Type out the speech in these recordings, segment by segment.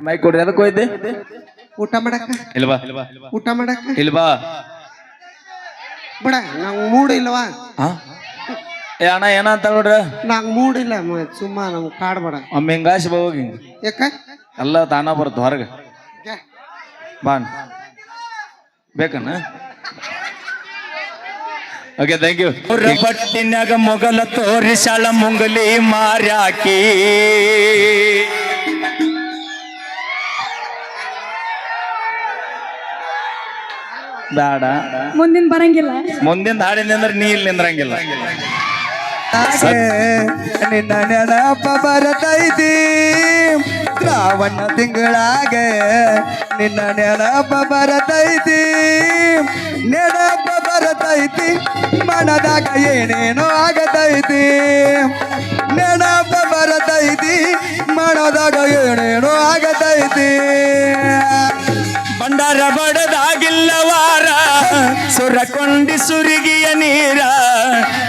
ಮೈ ಕೊಡ್ರಿ ಅದಕ್ಕೆ ಹೋಯ್ದೆ ಊಟ ಮಾಡಕ್ಕ? ಇಲ್ವಾ? ಊಟ ಮಾಡಕ್ಕ? ಇಲ್ವಾ? ಬಿಡ ನಂಗ್ ಮೂಡ್ ಇಲ್ವಾ? ಏ ಅಣ್ಣ ಏನಂತ ನೋಡ್ರ? ನಂಗ್ ಮೂಡ್ ಇಲ್ಲ ಮ- ಸುಮ್ಮ ನಮ್ ಕಾಡ್ಬೇಡ ಒಮ್ಮೆ ಹಿಂಗಾಸಿ ಹೋಗಿ ಯಾಕ? ಎಲ್ಲ ತಾನ ಬರುತ್ತೆ ಹೊರಗೆ. ಯಾ. ಬಾನ್ ಬೇಕನ್ನ ಓಕೆ ಥ್ಯಾಂಕ್ ಯು ಬಟ್ಟಿನ್ಯಾಗ ಮೊಗಲ ತೋರಿಸಾಳ ಮುಂಗಲಿ ಮಾರ್ಯಾಕಿ. ಬೇಡ. ಮುಂದಿನ ಬರಂಗಿಲ್ಲ. ಮುಂದಿನ ಹಾಡಿನ ಅಂದ್ರೆ ನೀ ಇಲ್ಲಿ ನಿಂದ್ರಂಗಿಲ್ಲ. ನಿನ್ನ ನೆನಪ ಬರತೈತಿ ಶ್ರಾವಣ ತಿಂಗಳಾಗ ನಿನ್ನ ನೆನಪ ಬರತೈತಿ ನೆನಪ ಬರತೈತಿ ಮನದಾಗ ಏನೇನೋ ಆಗತೈತಿ ನೆನಪ ಬರತೈತಿ ಮನದಾಗ ಏನೇನೋ ಆಗತೈತಿ ಬಂಡಾರ ಬಡದಾಗಿಲ್ಲವ. ಸುರಕೊಂಡಿ ಸುರಿಗಿಯ ನೀರ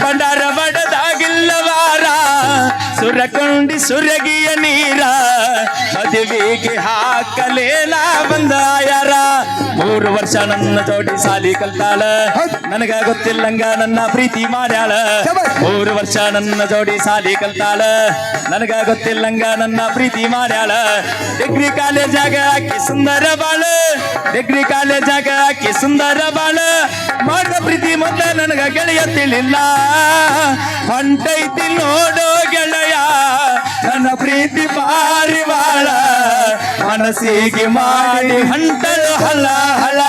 ಬಂಡಾರ ಬಡದಾಗಿಲ್ಲವಾರ. ಸುರಕೊಂಡಿ ಸುರಗಿಯ ನೀರ ಮದುವೆಗೆ ಹಾಕಲೇಲ ಬಂದ ಯಾರ ಮೂರು ವರ್ಷ ನನ್ನ ಜೋಡಿ ಸಾಲಿ ಕಲ್ತಾಳ. ನನಗ ಗೊತ್ತಿಲ್ಲಂಗ ನನ್ನ ಪ್ರೀತಿ ಮಾಡ್ಯಾಳ. ಮೂರು ವರ್ಷ ನನ್ನ ಜೋಡಿ ಸಾಲಿ ಕಲ್ತಾಳ. ನನಗ ಗೊತ್ತಿಲ್ಲಂಗ ನನ್ನ ಪ್ರೀತಿ ಮಾಡ್ಯಾಳ. ಡಿಗ್ರಿ ಕಾಲೇಜಾಗ ಆಕಿ ಸುಂದರ ಬಾಳ. ಡಿಗ್ರಿ ಕಾಲೇಜಾಗ ಆಕಿ ಸುಂದರ ಬಾಳ. ಮಾಡ ಪ್ರೀತಿ ಮೊದ್ಲ ನನಗ ಗೆಳೆಯ ತಿಳಿಲ್ಲ. ಹೊಂಟೈತಿ ನೋಡೋ ಗೆಳೆಯ. ನನ್ನ ಪ್ರೀತಿ ಬಾರಿ ಬಾಳ. ಮನಸ್ಸಿಗೆ ಮಾಡಿ ಹೊಂಟಲು ಹಲ ಹಲ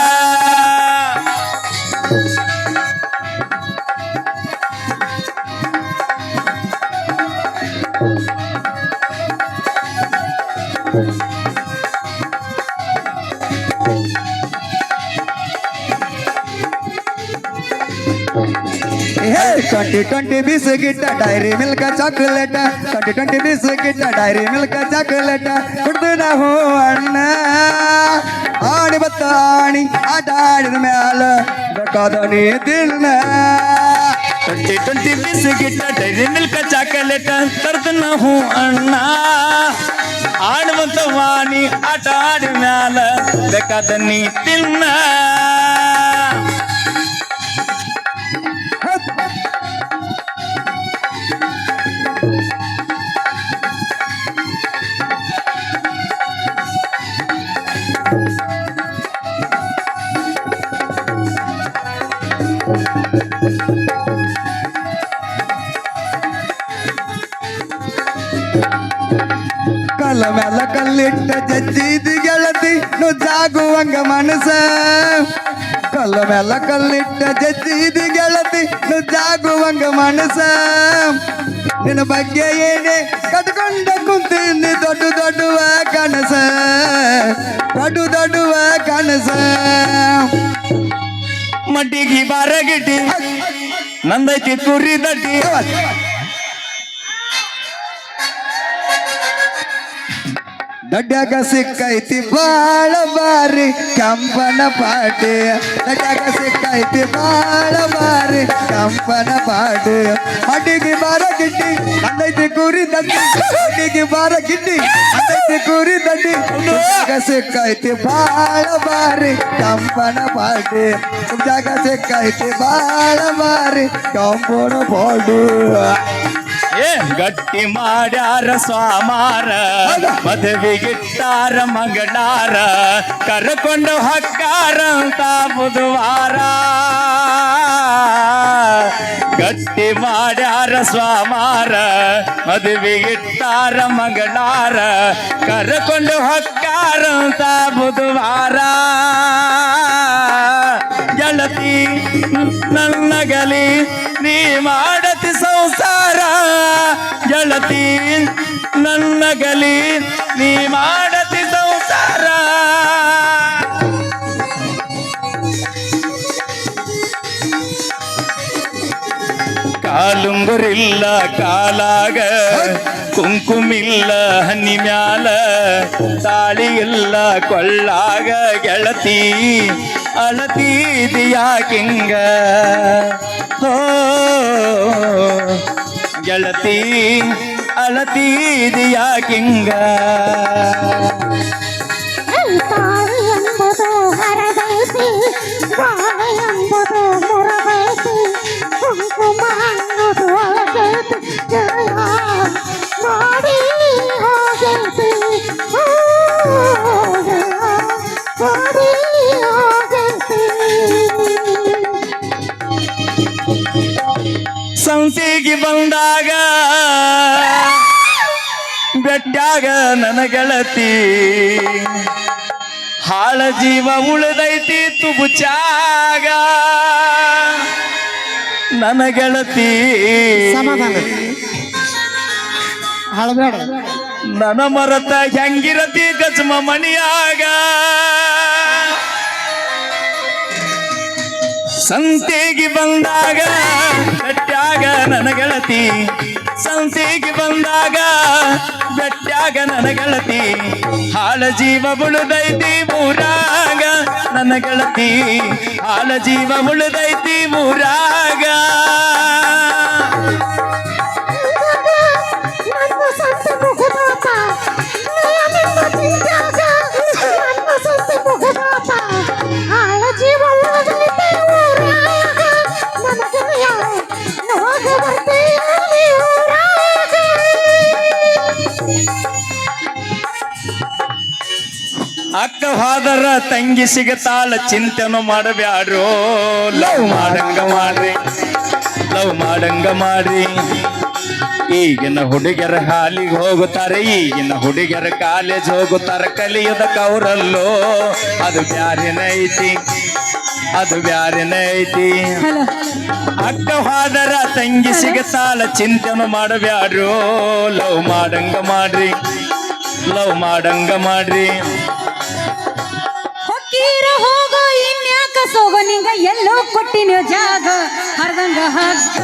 twenty twenty biscuit Dairy Milk chocolate twenty twenty biscuit Dairy Milk chocolate ಕುಡ್ದು ನಾವು ಅಣ್ಣ ಆಡಿ ಬತ್ತ ಆಣಿ ಆಟ ಆಡಿದ ಮ್ಯಾಲ ಬೇಕಾದ ನೀ ತಿನ್ನ twenty twenty Dairy Milk chocolate ತರ್ದು ನಾವು ಅಣ್ಣ ಆಡುವಂತ ವಾಣಿ ಆಟ ಆಡಿದ ಮ್ಯಾಲ ತಿನ್ನ ನುಜ್ಜಾಗುವಂಗ ಮನಸ ಕಲ್ಲ ಮೇಲೆ ಕಲ್ಲಿಟ್ಟ ಜಜ್ಜಿದ ಗೆಳತಿ, ನುಜ್ಜಾಗುವಂಗ ಮನಸ ನಿನ್ನ ಬಗ್ಗೆ ಏನೇ ಕಟ್ಕೊಂಡ ಕುಂತೀನಿ ದೊಡ್ಡ ದೊಡ್ಡುವ ಕನಸ. ದೊಡ್ಡ ದೊಡ್ಡುವ ಕನಸ. ಮಡ್ಡಿಗೆ ಬಾರಗಿಟ್ಟಿ ನಂದೈತಿ ತುರಿ ದಡ್ಡಿ ದಡ್ಡಾಗ ಸಿಕ್ಕೈತಿ ಬಾಳ ಬಾರಿ ಕಂಪನ ಪಾಟಿ ದಡ್ಡಾಗ ಸಿಕ್ಕೈತಿ ಬಾಳ ಬಾರಿ ಕಂಪನ ಪಾಟಿ ಅಡಿಗೆ ಬಾರ ಗಿಡ್ಡಿ ಅಂದೈತಿ ಕುರಿ ದಡ್ಡಿ ಅಡಿಗೆ ಬಾರ ಗಿಡ್ಡಿ ಅಂದೈತಿ ಕುರಿ ದಡ್ಡಿ ದಡ್ಡಾಗ ಸಿಕ್ಕೈತಿ ಬಾಳ ಬಾರಿ ಕಂಪನ ಪಾಟಿ ಜಾಗ ಸಿಕ್ಕೈತಿ ಬಾಳ ಬಾರಿ ಕಂಪನ ಪಾಟಿ ಏ ಗಟ್ಟಿ ಮಾಡ್ಯಾರ ಸ್ವಾಮಾರ ಮದುವೆಗಿಟ್ಟಾರ ಮಂಗಳಾರ ಕರ್ಕೊಂಡು ಹಕ್ಕಾರ ಅಂತ ಬುಧವಾರ. ಗಟ್ಟಿ ಮಾಡ್ಯಾರ ಸ್ವಾಮಾರ ಮದುವೆಗಿಟ್ಟಾರ ಮಂಗಳಾರ ಕರ್ಕೊಂಡು ಹಕ್ಕಾರ ಅಂತ ಬುಧವಾರ. ಗೆಳತಿ ನನ್ನಗಲಿ ನೀ ಸಂಸಾರ ಗೆಳತಿ ನನ್ನಗಲಿ ನೀ ಮಾಡತಿ ಸಂಸಾರ. ಕಾಲುಂಗುರಿಲ್ಲ ಕಾಲಾಗ, ಕುಂಕುಮಿಲ್ಲ, ಹನಿ ಮ್ಯಾಲ ತಾಳಿ ಇಲ್ಲ ಕೊಳ್ಳಾಗ, ಗೆಳತಿ ಅಳತೀದಿಯಾಕಿಂಗ ಹೋ ಗೆಳತಿ ಅಳತೀದಿಯಾಕಿಂಗ ಎಂಬುದು ಹರದೈತಿ ಬಾಳೆ ಎಂಬುದು ಮುರದೈತಿ ಕುಂಕುಮ ಅನ್ನೋದು ಅಳಗೈತಿ ಜಯ ನೋಡಿ ಸಂಸಿಗೆ ಬಂದಾಗ ಬೆಟ್ಟಾಗ ನನ ಗೆಳತಿ. ಹಾಳ ಜೀವ ಉಳಿದೈತಿ ತುಬುಚಾಗ ನನ ಗೆಳತಿ. ನನ ಮರತ ಹೆಂಗಿರತಿ ಗಜ್ಮ ಮಣಿಯಾಗ. ಸಂತೆಗೆ ಬಂದಾಗ ಬೆಟ್ಟಾಗ ನನ್ನ ಗೆಳತಿ. ಸಂತೆಗೆ ಬಂದಾಗ ಬೆಟ್ಟಾಗ ನನ್ನ ಗೆಳತಿ. ಹಾಳ ಜೀವ ಉಳಿದೈತಿ ಮೂರಾಗ ನನ್ನ ಗೆಳತಿ. ಹಾಳ ಜೀವ ಉಳಿದೈತಿ ಮೂರಾಗ ಅಕ್ಕ ಹೋದರ ತಂಗಿ ಸಿಗತಾಳ ಚಿಂತೆನು ಮಾಡಬ್ಯಾಡ್ರೋ. ಲವ್ ಮಾಡಂಗ ಮಾಡ್ರಿ. ಲವ್ ಮಾಡಂಗ ಮಾಡ್ರಿ. ಈಗಿನ ಹುಡುಗಿಯರ ಹಾಲಿಗೆ ಹೋಗುತ್ತಾರೆ ಈಗಿನ ಹುಡುಗಿಯರ ಕಾಲೇಜ್ ಹೋಗುತ್ತಾರೆ ಕಲಿಯದ ಕೌರಲ್ಲೋ. ಅದು ಬ್ಯಾರಿನ ಐತಿ? ಅದು ಬ್ಯಾರಿನ ಐತಿ? ಅಕ್ಕ ಹೋದರ ತಂಗಿ ಸಿಗತಾಳ ಚಿಂತೆನು ಮಾಡಬ್ಯಾಡ್ರೋ. ಲವ್ ಮಾಡಂಗ ಮಾಡ್ರಿ. ಲವ್ ಮಾಡಂಗ ಮಾಡ್ರಿ. ಇನ್ಯಾಕ ಸೋಗೋ ನಿಂಗ ಎಲ್ಲೋ ಕೊಟ್ಟಿನ ಜಾಗ. ಹರ್ದಂಗ ಹಕ್ಕ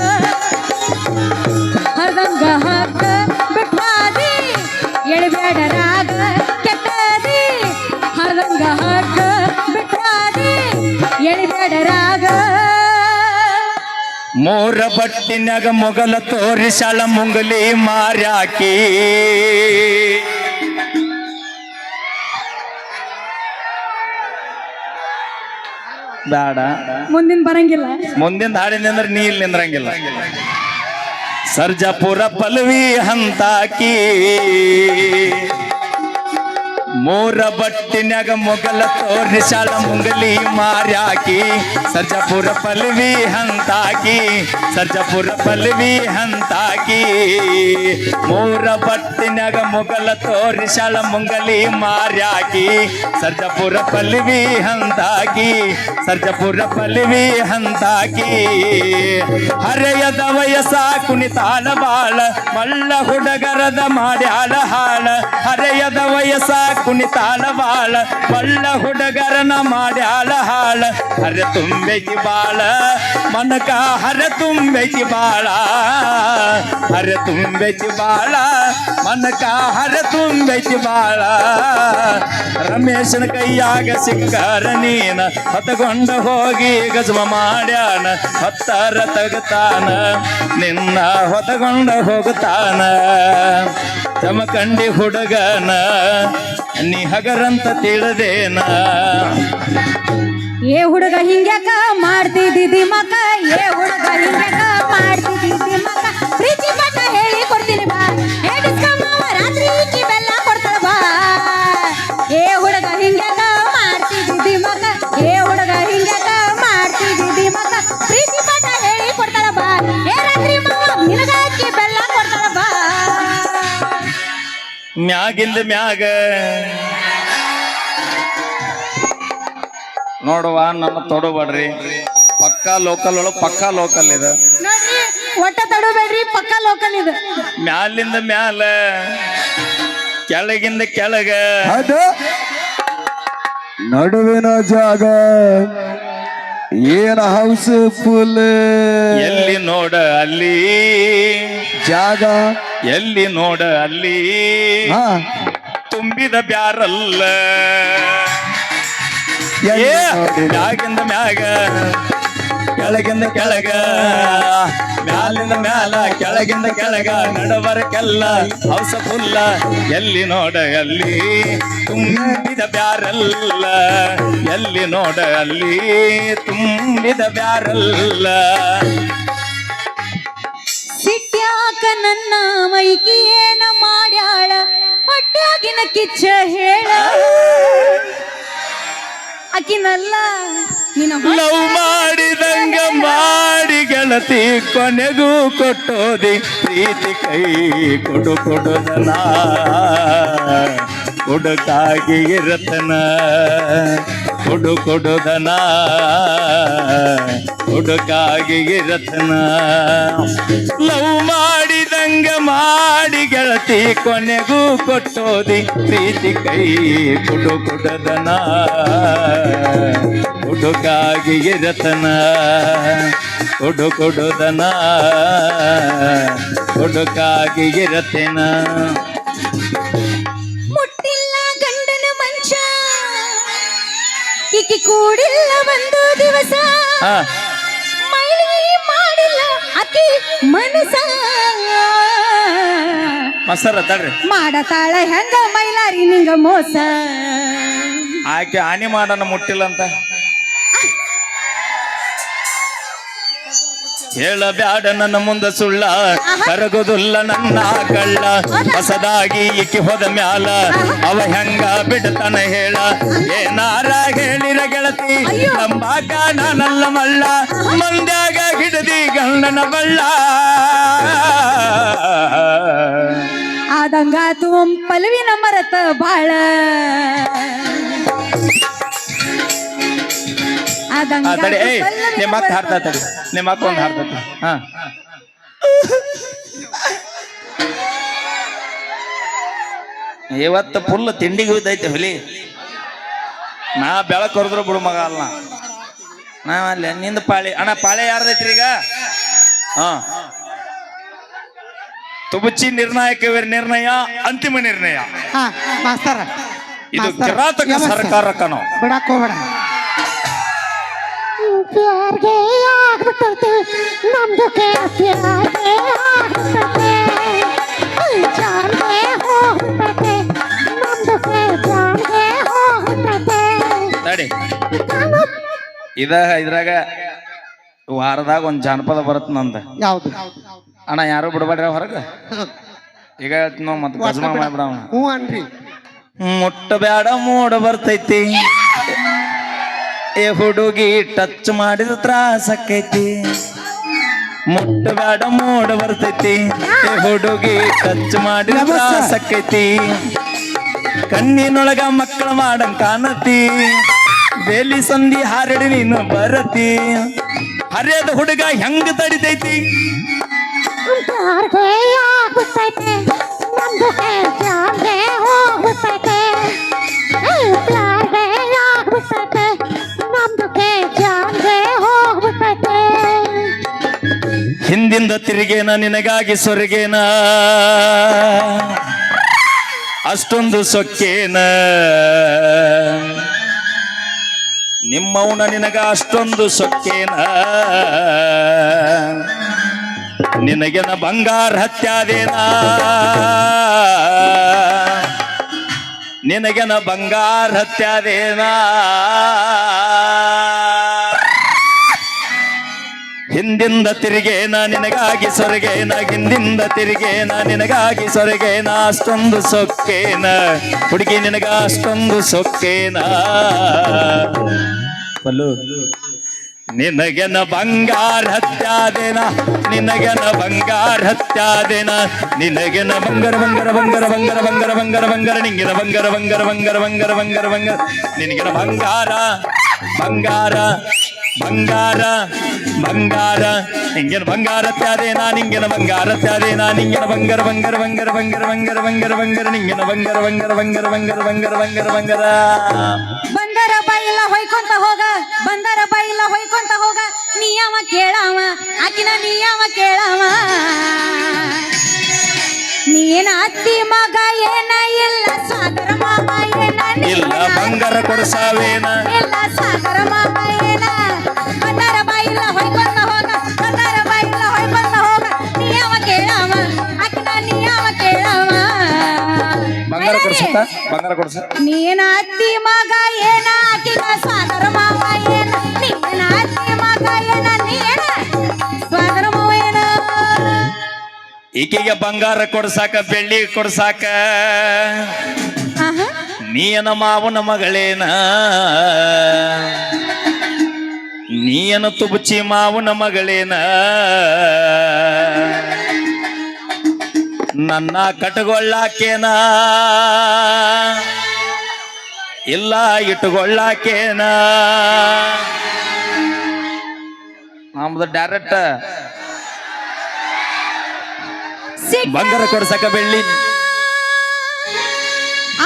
ಹರ್ದಂಗ ಹಕ್ಕ ಬಿಟ್ಟಾದಿ ಎಳಬೇಡ ರಾಗ ಕೆಟ್ಟದಿ ಹರ್ದಂಗ ಹಕ್ಕ ಬಿಟ್ಟಾದಿ ಎಳಬೇಡ ರಾಗ. ಮೋರ ಬಟ್ಟಿನಾಗ ಮೊಗಲ ತೋರಿಸಳ ಮುಂಗಲಿ ಮಾರ್ಯಾಕಿ. ಬೇಡ. ಮುಂದಿನ ಬರಂಗಿಲ್ಲ. ಮುಂದಿನ ಹಾಡಿನ ಅಂದ್ರೆ ನೀ ಇಲ್ಲಿ ನಿಂದ್ರಂಗಿಲ್ಲ. ಸರ್ಜಾಪುರ ಪಲ್ವಿ ಹಂತಾಕಿ. ಮೂರ ಬಟ್ಟಿನಾಗ ಮೊಗಲ ತೋರಿಸಾಳ ಮುಂಗಲಿ ಮಾರ್ಯಾಕಿ. ಸರ್ಜಾಪುರ ಪಲ್ವಿ ಹಂತಾಕಿ, ಸರ್ಜಾಪುರ ಪಲ್ವಿ ಹಂತಾಕಿ. ಮೂರ ಬಟ್ಟಿನಾಗ ಮೊಗಲ ತೋರಿಸಾಳ ಮುಂಗಲಿ ಮಾರ್ಯಾಕಿ. ಸರ್ಜಾಪುರ ಪಲ್ವಿ ಹಂತಾಕಿ, ಸರ್ಜಾಪುರ ಪಲ್ವಿ ಹಂತಾಕಿ. ಹರೆಯದ ವಯಸ್ಸ ಕುಣಿತಾಳ ಬಾಳ ಮಳ್ಳ ಹುಡಗರದ ಮಾಡ್ಯಾಳ ಹಾಳ. ಹರೆಯದ ವಯಸ್ಸ ಕುಣಿತಾಳ ಬಾಳ ಮಳ್ಳ ಹುಡುಗರನ ಮಾಡ್ಯಾಳ ಹಾಳ. ಹರೆ ತುಂಬೈತಿ ಬಾಳ, ಮನಕ ಹರೆ ತುಂಬೈತಿ ಬಾಳ. ಹರ ತುಂಬೈತಿ ಬಾಳ, ಮನಕ ಹರ ತುಂಬೈತಿ ಬಾಳ. ರಮೇಶನ ಕೈಯಾಗ ಸಿಕ್ಕಾರ ನೀನ, ಹತಗೊಂಡ ಹೋಗಿ ಗಜಮ ಮಾಡ್ಯಾನ ಹತ್ತರ ತಗತಾನ ನಿನ್ನ ಹೊತ್ತಗೊಂಡ ಹೋಗುತ್ತಾನ ಚಮಕಂಡಿ ಹುಡುಗನ, ನೀ ಹಗರಂತ ತಿಳಿದೇನ. ಏ ಹುಡುಗ ಹಿಂಗ್ಯಾಕ ಮಾಡ್ತಿದ್ದಿ ಮಕ ಏ ಹುಡುಗ ಹಿಂಗ್ಯಾಕ ಮಾಡ್ತಿದ್ದಿ ಮಕ ಪ್ರೀತಿ ಪಟ್ಟ ಹೇಳಿ ಕೊಡ್ತೀನಿ ಬಾ ಏ ಡಿಸ್ಕಮ್ಮವ ರಾತ್ರಿ ಈಕಿ ಬೆಲ್ಲ ಕೊಡ್ತಾಳ ಬಾ ಏ ಹುಡುಗ ಹಿಂಗ್ಯಾಕ ಮಾಡ್ತಿದ್ದಿ ಮಕ ಏ ಹುಡುಗ ಹಿಂಗ್ಯಾಕ ಮಾಡ್ತಿದ್ದಿ ಮಕ ಪ್ರೀತಿ ಪಟ್ಟ ಹೇಳಿ ಕೊಡ್ತಾಳ ಬಾ ಏ ರಾತ್ರಿ ಮಾವ ನಿನಗ ಅಕ್ಕಿ ಬೆಲ್ಲ ಕೊಡ್ತಾಳ ಬಾ ಮ್ಯಾಗಿಂದ ಮ್ಯಾಗ ನೋಡುವ ನನ್ನ ತೊಡಬೇಡ್ರಿ. ಪಕ್ಕಾ ಲೋಕಲ್ ಒಳಗೆ ಪಕ್ಕಾ ಲೋಕಲ್ ಇದೆ. ಒಟ್ಟ ತಡಬೇಡ್ರಿ ಪಕ್ಕಾ ಲೋಕಲ್ ಇದು. ಮ್ಯಾಲಿಂದ ಮ್ಯಾಲ ಕೆಳಗಿಂದ ಕೆಳಗ. ಅದು ನಡುವಿನ ಜಾಗ. ಏನ ಹೌಸ್ ಫುಲ್ ಎಲ್ಲಿ ನೋಡ ಅಲ್ಲಿ? ಜಾಗ? ಎಲ್ಲಿ ನೋಡ ಅಲ್ಲಿ? ಹಾ. ತುಂಬಿದ ಬ್ಯಾರಲ್ಲ. ಏ? ಮ್ಯಾಗಿಂದ ಮ್ಯಾಗ ಕೆಳಗಿಂದ ಕೆಳಗ ಮ್ಯಾಲಿಂದ ಮ್ಯಾಲ ಕೆಳಗಿಂದ ಕೆಳಗ ನಡವರಕ್ಕೆಲ್ಲ ಹೌಸ ಫುಲ್ಲ ಎಲ್ಲಿ ನೋಡ ಅಲ್ಲಿ ತುಂಬಿದ ಬ್ಯಾರಲ್ಲ. ಎಲ್ಲಿ ನೋಡ ಅಲ್ಲಿ ತುಂಬಿದ ಬ್ಯಾರಲ್ಲ. ಸಿಟ್ಯಾಕ ನನ್ನ ಮೈಕಿ ಏನ ಮಾಡ್ಯಾಳ? ಹೊಟ್ಟಾಗಿನ ಕಿಚ್ಚ ಹೇಳ. ಆಕಿನಲ್ಲ ಲವ್ ಮಾಡಿದಂಗ ಮಾಡಿ ಗೆಳತಿ ಕೊನೆಗೂ ಕೊಟ್ಟೋದಿ, ಪ್ರೀತಿ ಕೈ ಕೊಡು ಕೊಡುದನ ಕೊಡುಕಾಗಿ ಇರತನ, ಕೊಡು ಕೊಡುದನ ಕೊಡುಕಾಗಿ ಇರತನ. ಲವ್ ಮಾಡಿದಂಗ ಮಾಡಿ ಗೆಳತಿ ಕೊನೆಗೂ ಕೊಟ್ಟೋದಿ ಪ್ರೀತಿ ಕೈ ಕುಡು ಕುಡದನ ಹುಡುಕಾಗಿ ಇರತನ ಕುಡು ಕುಡುದನ ಹುಡುಕಾಗಿ ಇರತನ ಮುಟ್ಟಿಲ್ಲ ಗಂಡನ ಮಂಚ. ಕೂಡಿಲ್ಲ ಒಂದು ದಿವಸ. ಮನಸ ಮಸರ ತಡ್ರಿ ಮಾಡತಾಳ ಹೆಂಗ ಮೈಲಾರಿ ನಿಂಗ ಮೋಸ. ಆಕೆ ಹಾನಿ ಮಾಡನ ಮುಟ್ಟಿಲ್ಲ ಅಂತ. ಹೇಳಬ್ಯಾಡ ನನ್ನ ಮುಂದ ಸುಳ್ಳ. ಕರಗುದುಲ್ಲ ನನ್ನ ಕಳ್ಳ. ಹೊಸದಾಗಿ ಇಕ್ಕಿ ಹೋದ ಮ್ಯಾಲ. ಅವ ಹೆಂಗ ಬಿಡತನ ಹೇಳ. ಏನಾರ ಹೇಳಿರ ಗೆಳತಿ ನಂಬಾಕ ನಾನಲ್ಲ ಮಳ್ಳ ಮಂದ್ಯಾಗ ಹಿಡದಿ ಗಂಡನ ಬಳ್ಳ. ಆದಂಗಾತು ಪಲ್ವಿನ ಮರತ ಬಾಳ. ತಡಿ ಏಯ್ ನಿಮ್ಮ ಅಕ್ಕ ಹಾಡ್ತಾ ತಡಿ. ನಿಮ್ಮ ಅಕ್ಕ ಒಂದು ಹಾಡ್ತತಿ ಹಾ. ಇವತ್ತು ಫುಲ್ ತಿಂಡಿಗೆ ಹೋಯ್ತೈತೆ ಹುಲಿ. ನಾ ಬೆಳಕ್ ಹೊರದ್ರು ಬಿಡು ಮಗ ಅಲ್ಲ ನಾ ಅಲ್ಲಿ ನಿಂದ ಪಾಳಿ. ಅಣ್ಣ ಪಾಳೆ ಯಾರ್ದೈತ್ರಿ ಈಗ? ಹಾ. ತುಬುಚಿ ನಿರ್ಣಾಯಕ ನಿರ್ಣಯ ಅಂತಿಮ ನಿರ್ಣಯ. ಇದು ಕಿರಾತಕ ಸರ್ಕಾರ ಕಣೋ. ಬಿಡಕ್ ಹೋಗ್ಬೇಡ. ಪ್ಯಾರ್ಗೆ ಆಗ್ಬಿಟ್ಟೈತೆ. ನಮ್ದಕ್ಕೆ ಪ್ಯಾರ್ಗೆ ಆಗ್ಬಿಟ್ಟೈತೆ. ಜಾನ್ಗೆ ಹೋಗ್ಬಿಟ್ಟೈತೆ. ನಮ್ದಕ್ಕೆ ಜಾನ್ಗೆ ಹೋಗ್ಬಿಟ್ಟೈತೆ. ತಡಿ. ಇದ ಇದ್ರಾಗ ವಾರದಾಗ ಒಂದ್ ಜಾನಪದ ಬರುತ್ತೆ ನಂದ. ಯಾವ್ದು? ಅಣ್ಣ ಯಾರು ಬಿಡಬೇಡ್ರಿ ಹೊರಗೆ? ಈಗ ಹೇಳ್ತೀನಿ ಮತ್ತೆ ಗಜಮ ಮಾಡ್ಬಿಡ ಹ್ಞೂ ಅನ್ರಿ. ಮುಟ್ಟಬೇಡ ಮೂಡ ಬರ್ತೈತಿ. ಏ ಹುಡುಗಿ ಟಚ್ ಮಾಡಿದ ತ್ರಾಸಕ್ಕೈತಿ. ಮುಟ್ಟ ಬ್ಯಾಡ ಮೋಡ ಬರ್ತೈತಿ. ಏ ಹುಡುಗಿ ಟಚ್ ಮಾಡಿದ ತ್ರಾಸಕ್ಕೈತಿ. ಕಣ್ಣಿನೊಳಗ ಮಕ್ಕಳ ಮಾಡಂಗ್ ಕಾಣತಿ. ಬೇಲಿ ಸಂಧಿ ಹಾರಡಿ ನೀನು ಬರತಿ. ಹರಿಯದ ಹುಡುಗ ಹೆಂಗ್ ತಡಿತೈತಿ? ಪ್ಯಾರ್ಗೆ ಹಿಂದಿಂದ ತಿರುಗೇನ, ನಿನಗಾಗಿ ಸೊರಗೇನ? ಅಷ್ಟೊಂದು ಸೊಕ್ಕೇನ? ನಿಮ್ಮವನ ನಿನಗ ಅಷ್ಟೊಂದು ಸೊಕ್ಕೇನ? ನಿನಗೆನ ಬಂಗಾರ ಹತ್ಯಾದೇನ? ನಿನಗೆನ ಬಂಗಾರ ಹತ್ಯಾದೇನ? ಹಿಂದಿಂದ ತಿರುಗೇನ ನಿನಗಾಗಿ ಸೊರಗೇನ ಹಿಂದಿಂದ ತಿರುಗೇನ ನಿನಗಾಗಿ ಸೊರಗೇನ ಅಷ್ಟೊಂದು ಸೊಕ್ಕೇನ ಹುಡುಗಿ ನಿನಗ ಅಷ್ಟೊಂದು ಸೊಕ್ಕೇನ ನಿನಗೆನ ಬಂಗಾರ ಹತ್ಯಾದೇನ ನಿನಗೆನ ಬಂಗಾರ ಹತ್ಯಾದೇನ ನಿನಗೆನ ಬಂಗಾರ ಬಂಗಾರ ಬಂಗಾರ ಬಂಗಾರ ಬಂಗಾರ ಬಂಗಾರ ಬಂಗಾರ ನಿಂಗಿನ ಬಂಗಾರ ಬಂಗಾರ ಬಂಗಾರ ಬಂಗಾರ ಬಂಗಾರ ಬಂಗಾರ ನಿನಗೆನ ಬಂಗಾರ ಬಂಗಾರ ಬಂಗಾರ ಬಂಗಾರ ಹಿಂಗೇನ ಬಂಗಾರ ತ್ಯಾದೇನ ನಿಂಗಿನ ಬಂಗಾರ ತ್ಯಾದೇನ ನಿಂಗಿನ ಬಂಗಾರ ಬಂಗಾರ ಬಂಗಾರ ಬಂಗಾರ ಬಂಗಾರ ಬಂಗಾರ ಬಂಗಾರ ನಿಂಗಿನ ಬಂಗಾರ ಬಂಗಾರ ಬಂಗಾರ ಬಂಗಾರ ಬಂಗಾರ ಬಂಗಾರ ಬಂಗಾರ ಬಂದರ ಬಾಯಿಲ್ಲ ಹೊಯ್ಕೊಂತ ಹೋಗ ಬಂಗಾರ ಬಾಯಿಲ್ಲ ಹೊಯ್ಕೊಂತ ಹೋಗ ನಿಯಮ ಕೇಳವ ಆಕಿನ ನಿಯಮ ಕೇಳವ ನೀನ ಅತ್ತಿ ಮಗ ಏನ ಇಲ್ಲ ಸಾಗರ ಮಾಮ ಏನ ಇಲ್ಲ ಬಂಗಾರ ಕೊಡ್ಸಾವೇನ ಇಲ್ಲ ಸಾಗರ ಮಾಮ ಬಂಗಾರ ಕೊಡ್ಸತ್ತ? ಬಂಗಾರ ಕೊಡ್ಸ. ನೀನ ಅತ್ತಿ ಮಗ ಏನ ಆಕಿನ ಸ್ವಾದರ ಮಾವ ಏನ? ನೀನ ಅತ್ತಿ ಮಗ ಏನ? ನೀನ? ಸ್ವಾದರ ಮಾವ ಏನ? ಈಕೆಗೆ ಬಂಗಾರ ಕೊಡ್ಸಾಕ ಬೆಳ್ಳಿ ಕೊಡ್ಸಾಕ. ಆಹಾ. ನೀಯನ ಮಾವನ ಮಗಳೇನ? ನೀಯನ ತುಬುಚಿ ಮಾವನ ಮಗಳೇನ? ನನ್ನ ಕಟ್ಗೊಳ್ಳಾಕೇನ? ಇಲ್ಲ ಇಟ್ಟುಕೊಳ್ಳಾಕೇನ ನಮ್ದು ಡೈರೆಕ್ಟ್ ಬಂಗಾರ ಕೊಡ್ಸಕ ಬೆಳ್ಳಿ.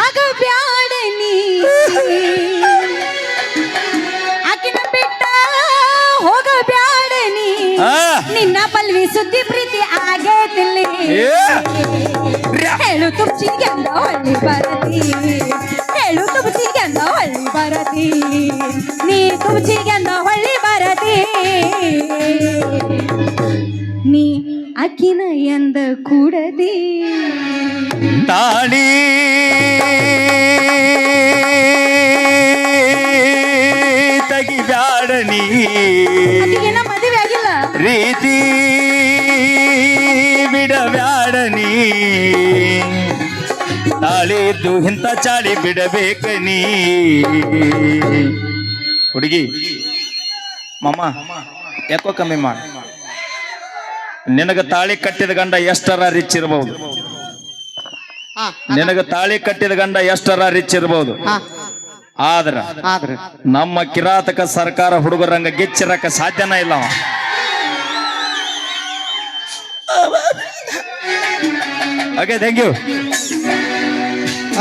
ಆಗ ಬ್ಯಾಡ ನೀ. ಆಕಿನ ಬಿಟ್ಟ ಹೋಗ ಬ್ಯಾಡ ನೀ ಆ. ನಿನ್ನ ಪಲ್ವಿ ಸುದ್ದಿ ಪ್ರೀತಿ ಆಗೇತಿಲ್ಲಿ. ಏ. ಹೇಳು ತುಪ್ಚಿಗೆಂದ ಹೊಳ್ಳಿ ಬರತಿ ಹೇಳು ಚಿಗಂದ ಹೊಳ್ಳಿ ಬರತಿ ನೀ ತುಪ್ಚಿಗೆಂದ ಹೊಳ್ಳಿ ಬರತಿ ನೀ ಅಕ್ಕಿನ ಎಂದ ಕೂಡದಿ. ತಾಳಿ. ನೀ ಮದುವೆ ಆಗಿಲ್ಲ. ರೀತಿ ಬಿಡಬ್ಯಾಡ ನೀ. ತಾಳಿದ್ದು ಇಂಥ ಚಾಳಿ ಬಿಡಬೇಕ ನೀ. ಹುಡುಗಿ ಮಮ್ಮ ಯಾಕೋ ಕಮ್ಮಿ ಮಾಡ. ನಿನಗ ತಾಳಿ ಕಟ್ಟಿದ ಗಂಡ ಎಷ್ಟರ ರಿಚ್ ಇರಬಹುದು ನಿನಗ ತಾಳಿ ಕಟ್ಟಿದ ಗಂಡ ಎಷ್ಟರ ರಿಚ್ ಇರಬಹುದು ಆದ್ರ ಆದ್ರೆ ನಮ್ಮ ಕಿರಾತಕ ಸರ್ಕಾರ ಹುಡುಗರಂಗ ಗೆಚ್ಚಿರಕ ಸಾಧ್ಯನ ಇಲ್ಲ ಅವ. Okay thank you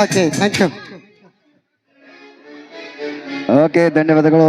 okay thank you okay ಧನ್ಯವಾದಗಳು.